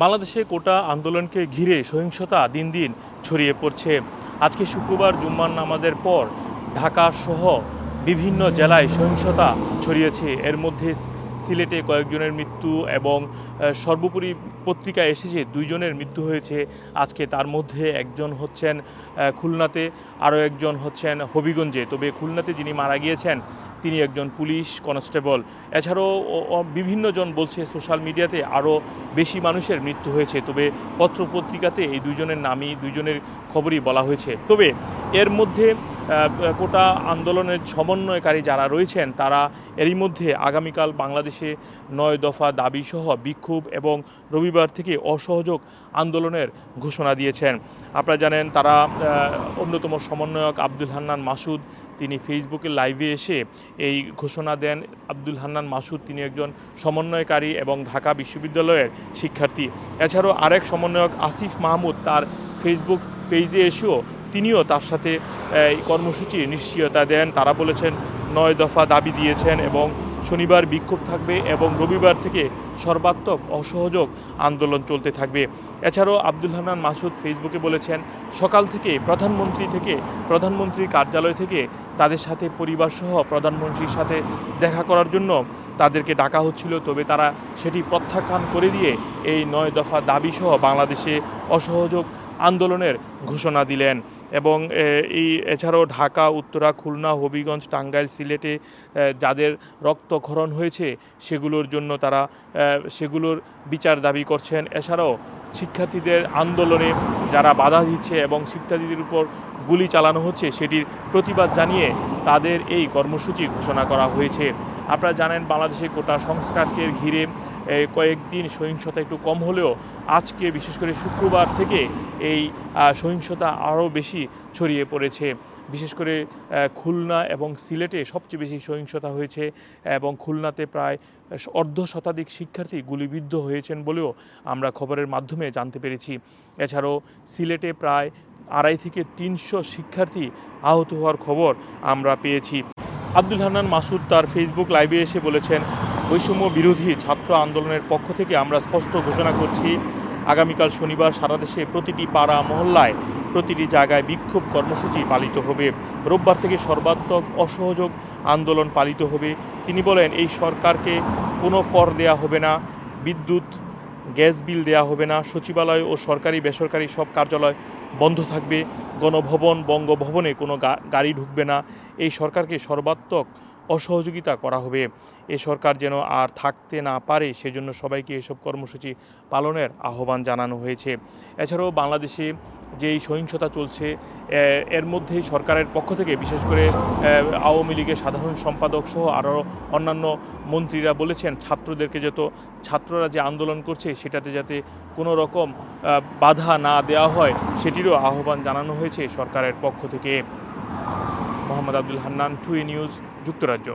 বাংলাদেশে কোটা আন্দোলনকে ঘিরে সহিংসতা দিন দিন ছড়িয়ে পড়ছে। আজকে শুক্রবার জুম্মার নামাজের পর ঢাকা সহ বিভিন্ন জেলায় সহিংসতা ছড়িয়েছে। এর মধ্যে সিলেটে কয়েকজনের মৃত্যু এবং সর্বোপরি পত্রিকায় এসেছে দুইজনের মৃত্যু হয়েছে। আজকে তার মধ্যে একজন হচ্ছেন খুলনাতে, আরও একজন হচ্ছেন হবিগঞ্জে। তবে খুলনাতে যিনি মারা গিয়েছেন, তিনি একজন পুলিশ কনস্টেবল। এছাড়াও বিভিন্নজন বলছে সোশ্যাল মিডিয়াতে আরও বেশি মানুষের মৃত্যু হয়েছে। তবে পত্রপত্রিকাতে এই দুইজনের নামই, দুইজনের খবরই বলা হয়েছে। তবে এর মধ্যে কোটা আন্দোলনের সমন্বয়কারী যারা রয়েছেন, তারা এরই মধ্যে আগামীকাল বাংলাদেশে নয় দফা দাবিসহ বিক্ষোভ এবং রবিবার থেকে অসহযোগ আন্দোলনের ঘোষণা দিয়েছেন। আপনারা জানেন, তারা অন্যতম সমন্বয়ক আব্দুল হান্নান মাসুদ, তিনি ফেসবুকে লাইভে এসে এই ঘোষণা দেন। আব্দুল হান্নান মাসুদ তিনি একজন সমন্বয়কারী এবং ঢাকা বিশ্ববিদ্যালয়ের শিক্ষার্থী। এছাড়াও আরেক সমন্বয়ক আসিফ মাহমুদ তার ফেসবুক পেজে এসেও তিনিও তার সাথে এই কর্মসূচি নিশ্চয়তা দেন। তারা বলেছেন, নয় দফা দাবি দিয়েছেন এবং শনিবার বিক্ষোভ থাকবে এবং রবিবার থেকে সর্বাত্মক অসহযোগ আন্দোলন চলতে থাকবে। এছাড়াও আব্দুল হান্নান মাসুদ ফেসবুকে বলেছেন, সকাল থেকে প্রধানমন্ত্রী থেকে প্রধানমন্ত্রীর কার্যালয় থেকে তাদের সাথে পরিবারসহ প্রধানমন্ত্রীর সাথে দেখা করার জন্য তাদেরকে ডাকা হচ্ছিল। তবে তারা সেটি প্রত্যাখ্যান করে দিয়ে এই নয় দফা দাবিসহ বাংলাদেশে অসহযোগ আন্দোলনের ঘোষণা দিলেন এবং এই এছাড়াও ঢাকা, উত্তরা, খুলনা, হবিগঞ্জ, টাঙ্গাইল, সিলেটে যাদের রক্তক্ষরণ হয়েছে সেগুলোর জন্য তারা সেগুলোর বিচার দাবি করছেন। এছাড়াও শিক্ষার্থীদের আন্দোলনে যারা বাধা দিচ্ছে এবং শিক্ষার্থীদের উপর গুলি চালানো হচ্ছে সেটির প্রতিবাদ জানিয়ে তাদের এই কর্মসূচি ঘোষণা করা হয়েছে। আপনারা জানেন, বাংলাদেশে কোটা সংস্কারকে ঘিরে কয়েকদিন সহিংসতা একটু কম হলেও আজকে বিশেষ করে শুক্রবার থেকে এই সহিংসতা আরও বেশি ছড়িয়ে পড়েছে। বিশেষ করে খুলনা এবং সিলেটে সবচেয়ে বেশি সহিংসতা হয়েছে এবং খুলনাতে প্রায় অর্ধ শতাধিক শিক্ষার্থী গুলিবিদ্ধ হয়েছেন বলেও আমরা খবরের মাধ্যমে জানতে পেরেছি। এছাড়াও সিলেটে প্রায় আড়াই থেকে তিনশো শিক্ষার্থী আহত হওয়ার খবর আমরা পেয়েছি। আব্দুল হান্নান মাসুদ তার ফেসবুক লাইভে এসে বলেছেন বৈষম্য বিরোধী ছাত্র আন্দোলনের পক্ষ থেকে আমরা স্পষ্ট ঘোষণা করছি, আগামীকাল শনিবার সারা দেশে প্রতিটি পাড়া মহল্লায় প্রতিটি জায়গায় বিক্ষোভ কর্মসূচি পালিত হবে। রোববার থেকে সর্বাত্মক অসহযোগ আন্দোলন পালিত হবে। তিনি বলেন, এই সরকারকে কোনো কর দেয়া হবে না, বিদ্যুৎ, গ্যাস বিল দেয়া হবে না, সচিবালয় ও সরকারি বেসরকারি সব কার্যালয় বন্ধ থাকবে, গণভবন, বঙ্গভবনে কোনো গাড়ি ঢুকবে না। এই সরকারকে সর্বাত্মক অসহযোগিতা করা হবে। এ সরকার যেন আর থাকতে না পারে, সেজন্য সবাইকে এসব কর্মসূচি পালনের আহ্বান জানানো হয়েছে। এছাড়াও বাংলাদেশে যেই সহিংসতা চলছে এর মধ্যেই সরকারের পক্ষ থেকে বিশেষ করে আওয়ামী লীগের সাধারণ সম্পাদক সহ আরও অন্যান্য মন্ত্রীরা বলেছেন, ছাত্রদেরকে যত, ছাত্ররা যে আন্দোলন করছে, সেটাতে যাতে কোনো রকম বাধা না দেওয়া হয়, সেটিরও আহ্বান জানানো হয়েছে সরকারের পক্ষ থেকে। মোহাম্মদ আব্দুল হান্নান টুই নিউজ যুক্তরাজ্য।